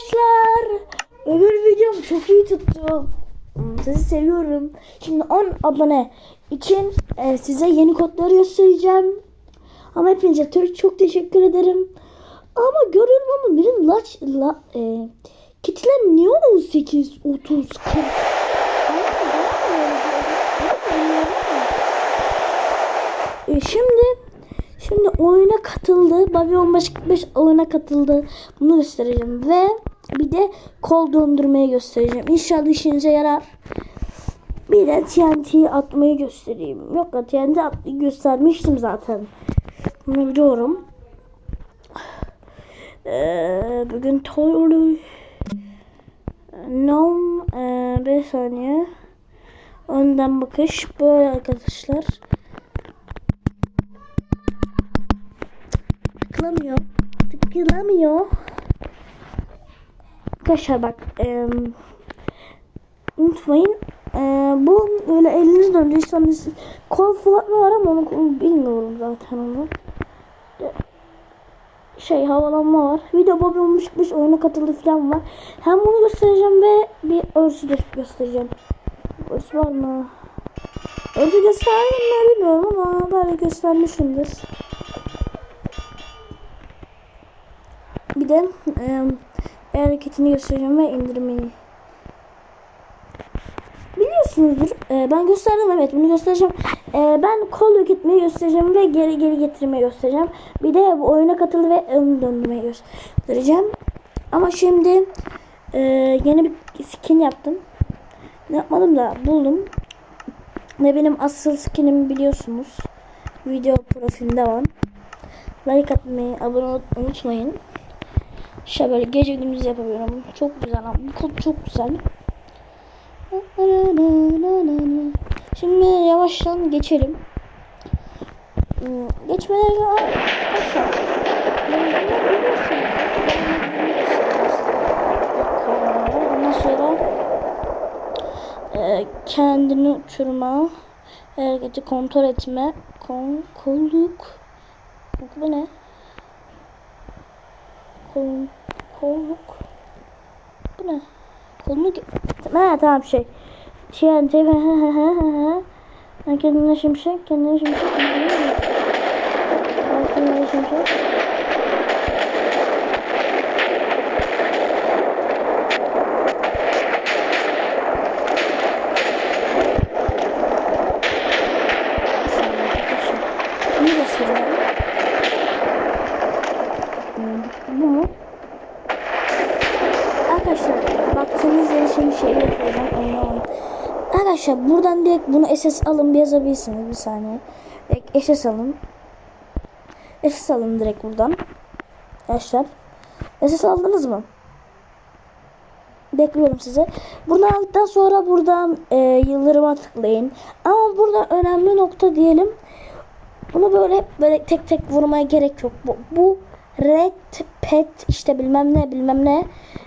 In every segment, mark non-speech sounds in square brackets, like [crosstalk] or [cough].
Arkadaşlar öbür videom çok iyi tuttu. Sizi seviyorum. Şimdi 10 abone için e, size yeni kodları göstereceğim. Ama hepinize çok, teşekkür ederim. Ama görüyorum ama benim laç la, e, kitlem niye 18 30 40? Ama ben böyle- E, şimdi şimdi oyuna katıldı. Bobby 1545 oyuna katıldı. Bunu göstereceğim ve bir de kol döndürmeyi göstereceğim. İnşallah işinize yarar. Bir de TNT atmayı göstereyim. Yok ya TNT atmayı göstermiştim zaten. Bunu biliyorum. Ee, bugün toylu No, ee, bir saniye. Önden bakış böyle arkadaşlar. Tıklamıyor. Tıklamıyor. Arkadaşlar bak. E, unutmayın. E, bu böyle eliniz döndü. İşte kol fırlatma var ama onu bilmiyorum zaten onu. Şey havalanma var. Video Bobby olmuş çıkmış oyuna katıldı falan var. Hem bunu göstereceğim ve bir örsü de göstereceğim. Örs var mı? Örsü gösterdim mi bilmiyorum ama belki göstermişimdir. Bir de e, el hareketini göstereceğim ve indirmeyi. Biliyorsunuzdur. E, ben gösterdim evet bunu göstereceğim. E, ben kol hareketini göstereceğim ve geri geri getirmeyi göstereceğim. Bir de bu oyuna katıldı ve ön döndürmeyi göstereceğim. Ama şimdi e, yeni bir skin yaptım. Ne yapmadım da buldum. Ne benim asıl skinim biliyorsunuz. Video profilinde var. Like atmayı, abone olmayı unutmayın. İşte böyle gece gündüz yapıyorum. Çok güzel ama bu kod çok güzel. Şimdi yavaştan geçelim. Hmm, Geçmeden aşağı. Ondan sonra e, kendini uçurma, hareketi kontrol etme, kon, kolluk, bu ne? Kol, kolluk. Bu ne? Kolluk. Ha tamam şey. TNT ve he he he he he. Ben kendime şimşek, kendime şimşek. Ben kendime şimşek. Bunu göstereyim. Hmm, Bu mu? Arkadaşlar baktığınız yere şimdi şey yapıyorum. Anlamadım. Arkadaşlar buradan direkt bunu SS alın bir yazabilirsiniz bir saniye. Direkt SS alın. SS alın direkt buradan. Arkadaşlar. SS aldınız mı? Bekliyorum size. Bunu aldıktan sonra buradan e, yıldırıma tıklayın. Ama burada önemli nokta diyelim. Bunu böyle böyle tek tek vurmaya gerek yok. Bu, bu red pet işte bilmem ne bilmem ne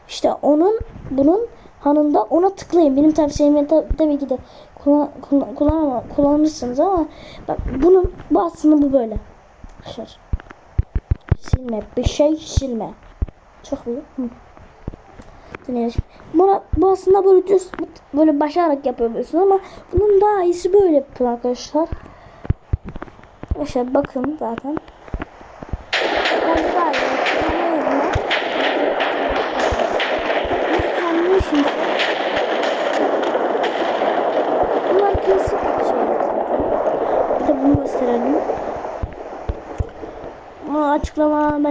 işte onun bunun hanında ona tıklayın. Benim tavsiyem ta- tabii ki de kullan, kullan, kullanırsınız ama bak bunun bu aslında bu böyle. Arkadaşlar. Silme. Bir şey silme. Çok büyük. Hı. Buna, bu aslında böyle düz böyle başararak yapabiliyorsun ama bunun daha iyisi böyle yapın arkadaşlar. Arkadaşlar bakın zaten.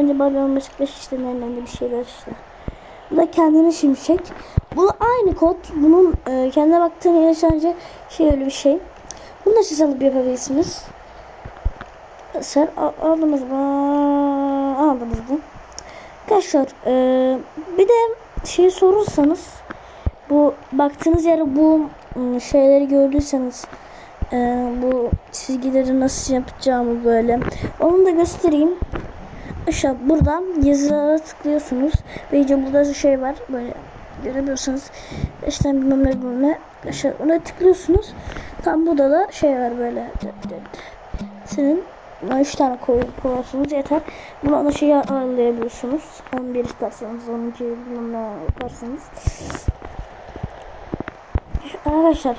Bence Babylon Beşiktaş işlemlerinden de bir şeyler işte. Bu da kendine şimşek. Bu aynı kod. Bunun e, kendine baktığın yere şey öyle bir şey. Bunu da siz alıp yapabilirsiniz. Sen aldınız mı? Aldınız mı? Arkadaşlar e, bir de şey sorursanız bu baktığınız yere bu şeyleri gördüyseniz e, bu çizgileri nasıl yapacağımı böyle onu da göstereyim. Aşağı buradan yazılara tıklıyorsunuz ve iyice burada şey var böyle görebiliyorsunuz. İşte bilmem ne bilmem ne. Aşağı ona tıklıyorsunuz. Tam burada da şey var böyle. Senin Buna 3 tane koy, koyarsanız yeter. Buna da şey ayarlayabiliyorsunuz. 11 isterseniz 12 bilmem ne yaparsınız. Arkadaşlar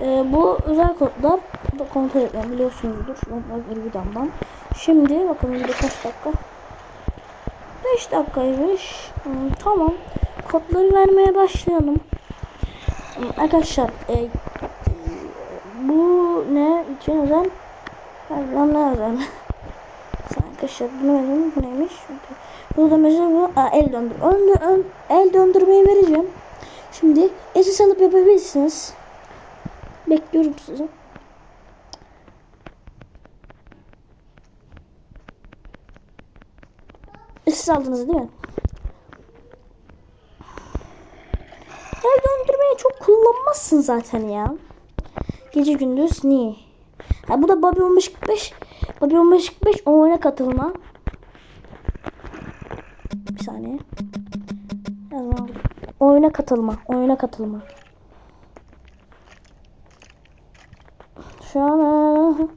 e, bu özel kodlar da kontrol etmem biliyorsunuzdur. Videomdan. Şimdi bakalım bir kaç dakika. 5 dakikaymış. Tamam. Kodları vermeye başlayalım. Arkadaşlar e, bu ne için özel? Lan ne özel? Arkadaşlar verelim. Bu neymiş? Burada mesela bu Aa, el döndür. Ön, ön, el döndürmeyi vereceğim. Şimdi SS alıp yapabilirsiniz. Bekliyorum sizi. SS aldınız değil mi? El döndürmeyi çok kullanmazsın zaten ya. Gece gündüz niye? Ha, bu da Bobby 1545. Bobby 1545 oyuna katılma. Bir saniye. Yazmam. Oyuna katılma. Oyuna katılma. Şu an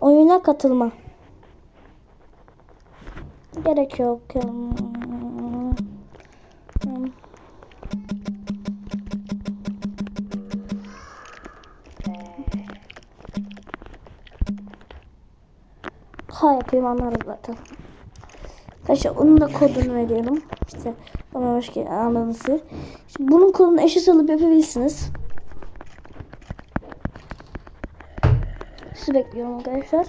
oyuna katılma. Gerek yok. Ha yapayım anlarım zaten. Arkadaşlar onun da kodunu veriyorum. İşte ama geldin anladınız. İşte bunun kodunu eşit alıp yapabilirsiniz. Sizi bekliyorum arkadaşlar.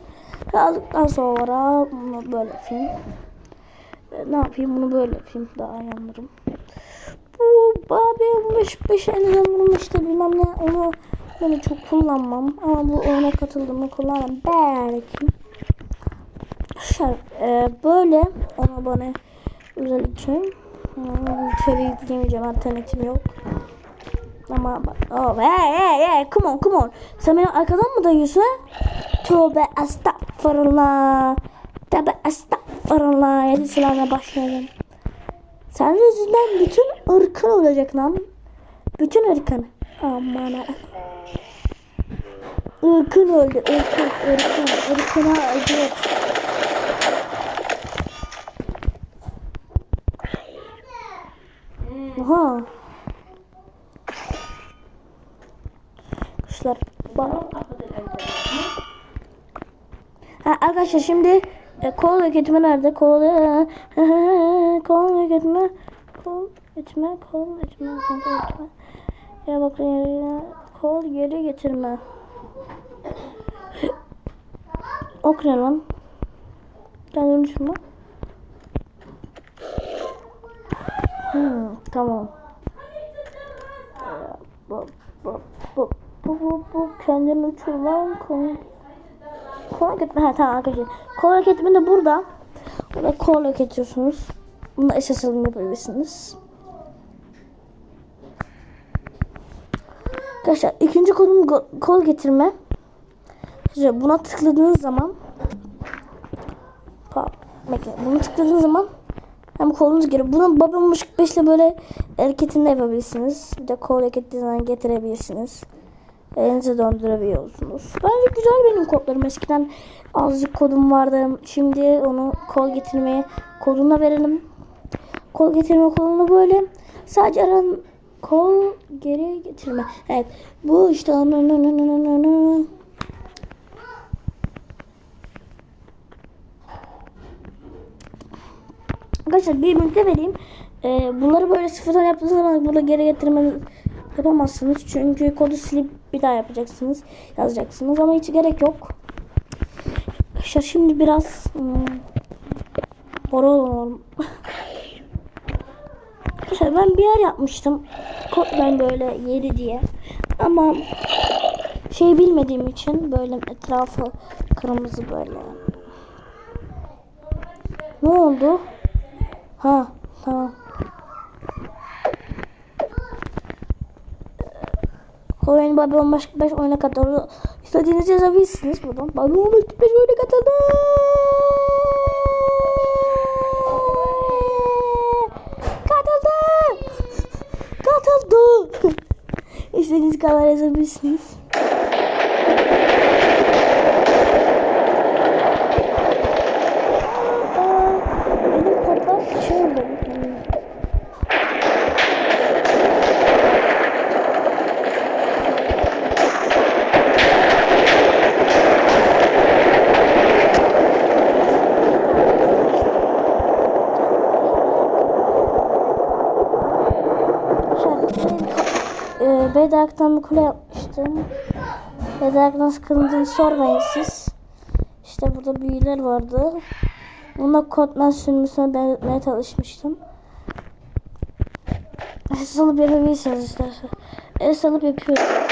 Aldıktan sonra böyle yapayım. E, ne yapayım? Bunu böyle yapayım. Daha iyi anlarım. Bu Babi olmuş 5 elden vurmuş işte bilmem ne. Onu böyle çok kullanmam. Ama bu oyuna katıldığımı kullanırım. Belki. Arkadaşlar e, böyle. Ona bana özel için. Hmm, içeri gidemeyeceğim alternatif yok. Ama bak oh, hey hey hey come on come on. Sen beni arkadan mı dayıyorsun? Ha? Tövbe estağfurullah. Tövbe estağfurullah Yedi silahına başlayalım Sen yüzünden bütün ırkın olacak lan Bütün ırkın Aman ha. Irkın öldü ırkın ırkın ırkına acı Oha. Arkadaşlar bak. Ha, arkadaşlar şimdi e, kol hareketimi nerede? Kol e, kol hareketimi kol etme kol etme kol etme. Ya bakın yere kol geri getirme. [coughs] Ok ne lan? Düşünme. Hmm, tamam. Bu, bu, bu, bu, bu, bu kendini uçur lan. Kol, hareketimi, ha tamam arkadaşlar. Kol hareketimi de burada. Burada kol hareketiyorsunuz. Bunu da SS alım yapabilirsiniz. Arkadaşlar ikinci konum kol getirme. Arkadaşlar buna tıkladığınız zaman bekle, bunu tıkladığınız zaman hem kolunuz geri. Bunu babam ışık 5 ile böyle hareketini de yapabilirsiniz. Bir de kol hareketinden getirebilirsiniz. Elinize döndürebiliyorsunuz. Bence güzel benim kodlarım. Eskiden azıcık kodum vardı. Şimdi onu kol getirmeye koduna verelim. Kol getirme kolunu böyle sadece aran kol geri getirme. Evet. Bu işte Arkadaşlar bir birlikte vereyim. Ee, bunları böyle sıfırdan yaptığınız zaman burada geri getirme yapamazsınız. Çünkü kodu silip bir daha yapacaksınız. Yazacaksınız ama hiç gerek yok. Arkadaşlar şimdi biraz hmm, horo olalım. Arkadaşlar ben bir yer yapmıştım. Kod ben böyle yeri diye. Ama şey bilmediğim için böyle etrafı kırmızı böyle. Ne oldu? Ha tamam. Oyun Babi 15 oyuna katıldı. İstediğiniz yazabilirsiniz buradan. Babi 15 oyuna katıldı. Katıldı. Katıldı. [laughs] İstediğiniz kadar yazabilirsiniz. Bedrock'tan bir kule yapmıştım. Bedrock nasıl kırıldığını sormayın siz. İşte burada büyüler vardı. Bunda kodman sürmüsüne benzetmeye çalışmıştım. Es alıp yapabilirsiniz istersen. Es alıp yapıyorum.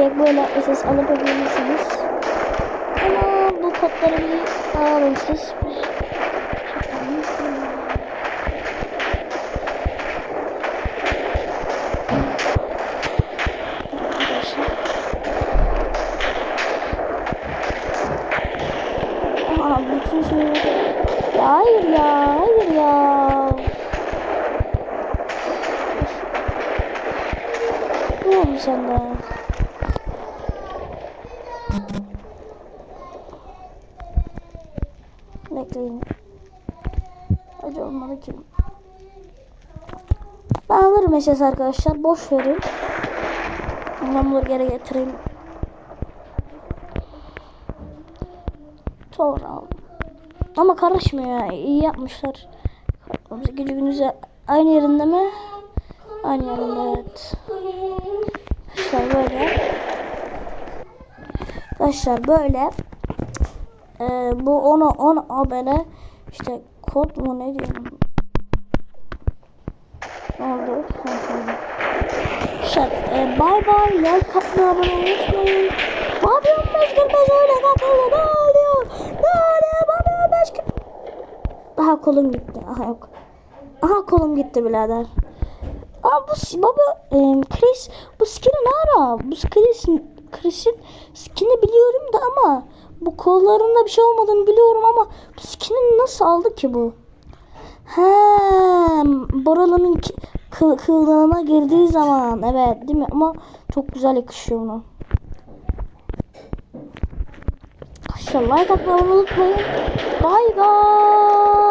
Direkt böyle SS alıp yapabilirsiniz. Ama bu kodları bir alalım siz. Aa, bütün şeyleri... Hayır ya, hayır ya. Ne oldu sende? Eşes arkadaşlar. Boş verin. Geri getireyim. Sonra. Ama karışmıyor ya. İyi yapmışlar. Gece gündüzü aynı yerinde mi? Aynı yerinde evet. Arkadaşlar böyle. Arkadaşlar böyle. Ee, bu 10 10 abone işte kod mu ne diyorum? Ha, tamam. Arkadaşlar e, bay bay like atmayı abone unutmayın. Babi 15 45 öyle katıldı. Ne oluyor? Ne oluyor? Babi 15 45 Aha kolum gitti. Aha yok. Aha kolum gitti birader. Aa bu baba e, Chris bu skin'i ne ara? Bu Chris Chris'in skin'i biliyorum da ama bu kollarında bir şey olmadığını biliyorum ama bu skin'i nasıl aldı ki bu? He, Boralı'nın kıl, kılığına girdiği zaman evet değil mi? Ama çok güzel yakışıyor ona. Arkadaşlar like atmayı unutmayın. Bay bay.